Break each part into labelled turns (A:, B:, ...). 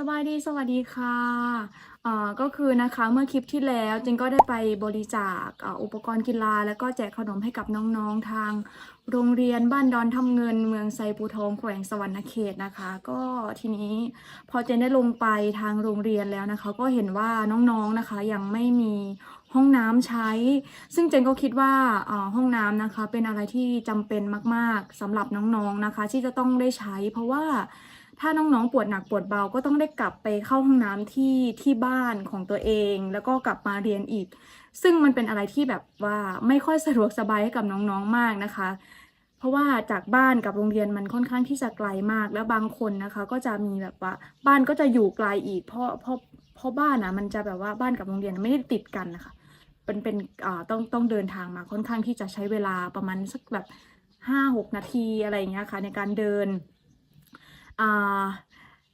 A: สบายดีสวัสดีค่ะอ่าก็คือนะคะเมื่อคลิปที่แล้วเจนก็ได้ไปบริจาคอ,อุปกรณ์กีฬา แล้วก็แจกขนมให้กับน้องๆทางโรงเรียนบ้านดอนทำเงินเมืองไซปูทองแขวงสวรรณเขตนะคะ ก็ทีนี้พอเจนได้ลงไปทางโรงเรียนแล้วนะคะ ก็เห็นว่าน้องๆนะคะยังไม่มีห้องน้ำใช้ ซึ่งเจนก็คิดว่าอ่าห้องน้ำนะคะ เป็นอะไรที่จำเป็นมาก ๆสำหรับน้องๆนะคะ ที่จะต้องได้ใช้ เพราะว่า ถ้าน้องๆปวดหนักปวดเบาก็ต้องได้กลับไปเข้าห้องน้ำที่ที่บ้านของตัวเอง แล้วก็กลับมาเรียนอีก ซึ่งมันเป็นอะไรที่แบบว่าไม่ค่อยสะดวกสบายให้กับน้องๆมากนะคะ เพราะว่าจากบ้านกับโรงเรียนมันค่อนข้างที่จะไกลมาก แล้วบางคนนะคะ ก็จะมีแบบว่าบ้านก็จะอยู่ไกลอีก เพราะเพราะเพราะบ้านอะมันจะแบบว่าบ้านกับโรงเรียนไม่ได้ติดกันนะคะเป็นเป็นอ่าต้องต้องเดินทางมาค่อนข้างที่จะใช้เวลาประมาณสักแบบห้าหกนาทีอะไรอย่างเงี้ยค่ะในการเดิน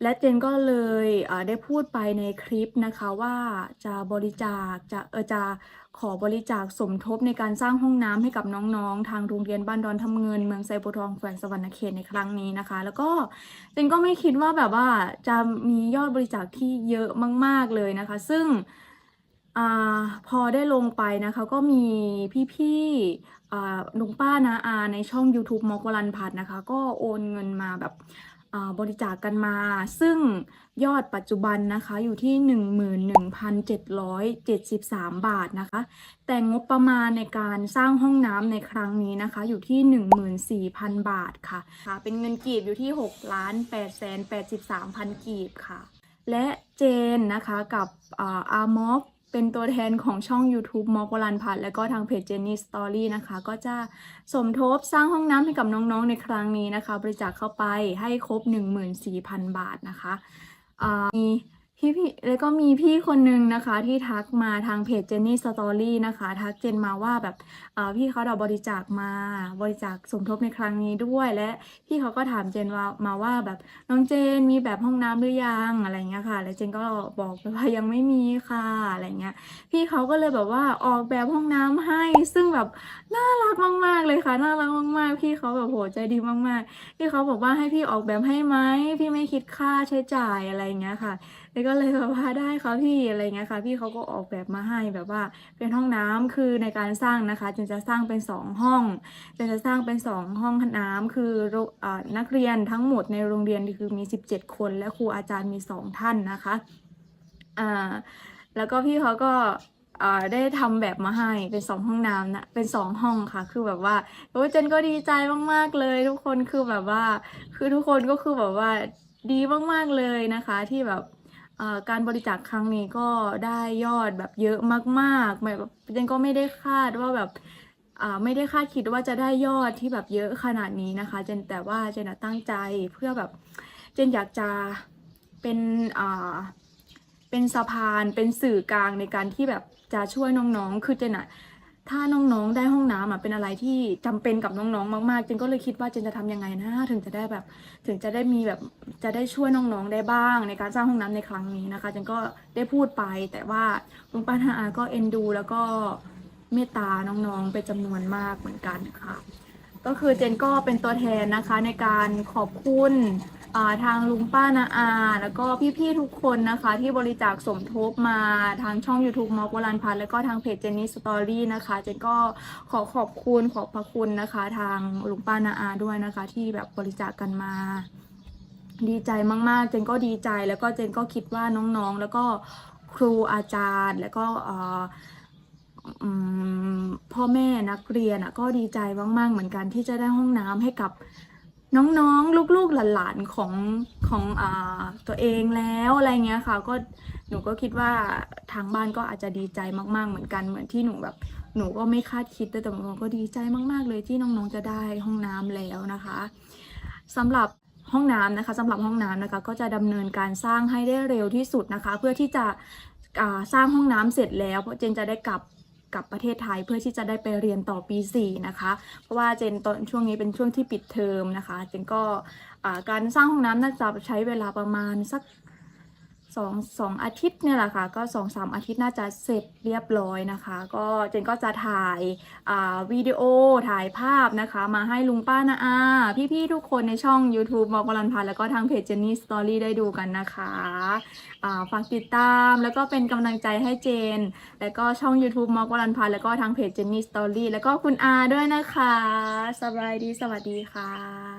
A: และเจนก็เลยได้พูดไปในคลิปนะคะว่าจะบริจาคจะเออจะขอบริจาคสมทบในการสร้างห้องน้ำให้กับน้องๆ ทางโรงเรียนบ้านดอนทำเงิน เมืองไซโปทองแขวงสวรรณเขตในครั้งนี้นะคะ แล้วก็เจนก็ไม่คิดว่าแบบว่าจะมียอดบริจาคที่เยอะมาก ๆเลยนะคะ ซึ่งอพอได้ลงไปนะคะก็มีพี่ๆอ่าลุงป้านาอาในช่อง YouTube มอกวลันพัฒน์นะคะ ก็โอนเงินมาแบบ บริจาคกันมา ซึ่งยอดปัจจุบันนะคะอยู่ที่ 11,773 บาทนะคะ แต่งบประมาณในการสร้างห้องน้ำในครั้งนี้นะคะ อยู่ที่ 14,000 บาทค่ะค่ะ เป็นเงินกีบอยู่ที่6ล้าน8แสน83พันกีบค่ะ และเจนนะคะกับอาอามอฟ เป็นตัวแทนของช่อง YouTube มอกวลันพัฒและก็ทางเพจ Jenny Story นะคะ ก็จะสมทบสร้างห้องน้ำให้กับน้องๆในครั้งนี้นะคะ บริจาคเข้าไปให้ครบ 14,000 บาทนะคะมี พี่พี่แล้วก็มีพี่คนนึงนะคะ ที่ทักมาทางเพจ Jenny Story นะคะ ทักเจนมาว่าแบบอ่าพี่เขาเราบริจาคมาบริจาคสมทบในครั้งนี้ด้วย และพี่เขาก็ถามเจนว่ามาว่าแบบน้องเจนมีแบบห้องน้ำหรือยังอะไรเงี้ยค่ะ แล้วเจนก็บอกไปว่ายังไม่มีค่ะอะไรเงี้ย พี่เขาก็เลยแบบว่าออกแบบห้องน้ำให้ ซึ่งแบบน่ารักมาก ๆเลยค่ะน่ารักมาก ๆ พี่เขาแบบโหใจดีมากๆพี่เขาบอกว่าให้พี่ออกแบบให้ไหมพี่ไม่คิดค่าใช้จ่ายอะไรเงี้ยค่ะ แล้วก็ก็เลยแบบว่าได้ค่ะพี่อะไรเงี้ยค่ะ พี่เขาก็ออกแบบมาให้แบบว่าเป็นห้องน้ำคือในการสร้างนะคะจึงจะสร้างเป็นสองห้องจึงจะสร้างเป็นสองห้องน้ำคืออนักเรียนทั้งหมดในโรงเรียนคือมี 17 คน และครูอาจารย์มีสองท่านนะคะอ่าแล้วก็พี่เขาก็ได้ทำแบบมาให้เป็นสองห้องน้ำนะเป็นสองห้องค่ะ คือแบบว่าโอ้เจนก็ดีใจมากๆเลย ทุกคนคือแบบว่า คือทุกคนก็คือแบบว่าดีมากๆเลยนะคะ ที่แบบ การบริจาคครั้งนี้ก็ได้ยอดแบบเยอะมากๆแบบเจนก็ไม่ได้คาดว่าแบบไม่ได้คาดคิดว่าจะได้ยอดที่แบบเยอะขนาดนี้นะคะ เจนแต่ว่าเจนตั้งใจเพื่อแบบเจนอยากจะเป็นเป็นสะพานเป็นสื่อกลางในการที่แบบจะช่วยน้องๆ คือเจนอะ ถ้าน้องๆได้ห้องน้ำอะเป็นอะไรที่จำเป็นกับน้องๆ มากๆเจนก็เลยคิดว่าเจนจะทำยังไงนะถึงจะได้แบบ ถึงจะได้มีแบบจะได้ช่วยน้องๆได้บ้าง ในการสร้างห้องน้ำในครั้งนี้นะคะเจนก็ได้พูดไป แต่ว่าลุงป้านาอาก็เอ็นดู แล้วก็เมตตาน้องๆเป็นจำนวนมากเหมือนกันค่ะ ก็คือเจนก็เป็นตัวแทนนะคะในการขอบคุณ ทางลุงป้านาอา แล้วก็พี่ๆทุกคนนะคะ ที่บริจาคสมทบมาทางช่อง YouTube มอกวลันพัฒน์แล้วก็ทางเพจเจนนี่สตอรี่นะคะเจนก็ขอขอบคุณขอบพระคุณนะคะ ทางลุงป้านาอาด้วยนะคะ ที่แบบบริจาคกันมา ดีใจมากๆ เจนก็ดีใจแล้วก็เจนก็คิดว่าน้องๆ แล้วก็ครูอาจารย์แล้วก็พ่อแม่นักเรียนก็ดีใจมากๆเหมือนกันที่จะได้ห้องน้ำให้กับ น้องๆ ลูกๆ หลานๆ ของของอตัวเองแล้วอะไรเงี้ยค่ะ ก็หนูก็คิดว่าทางบ้านก็อาจจะดีใจมากๆ เหมือนกันเหมือนที่หนูแบบหนูก็ไม่คาดคิดแต่แต่หนูก็ดีใจมากๆ เลยที่น้องๆ จะได้ห้องน้ำแล้วนะคะสำหรับห้องน้ำนะคะสำหรับห้องน้ำนะคะ ก็จะดำเนินการสร้างให้ได้เร็วที่สุดนะคะ เพื่อที่จะสร้างห้องน้ำเสร็จแล้วพราะเจนจะได้กลับ กับประเทศไทยเพื่อที่จะได้ไปเรียนต่อปี4นะคะ เพราะว่าเจนตอนช่วงนี้เป็นช่วงที่ปิดเทอมนะคะ เจนก็การสร้างห้องน้ำน่าจะใช้เวลาประมาณสัก สองสองอาทิตย์เนี่ยแหละค่ะ ก็สองสามอาทิตย์น่าจะเสร็จเรียบร้อยนะคะ ก็เจนก็จะถ่ายาวิดีโอถ่ายภาพนะคะ มาให้ลุงป้านาอา พี่ๆ ทุกคนในช่อง YouTube บอกวลันพันแล้วก็ทางเพจเจนนี่สตอรี่ได้ดูกันนะคะฝากติดตามแล้วก็เป็นกำลังใจให้เจน แล้วก็ช่อง YouTube มอกวลันพันแล้วก็ทางเพจเจนนี่สตอรี่แล้วก็คุณอาด้วยนะคะ สบายดีสวัสดีค่ะ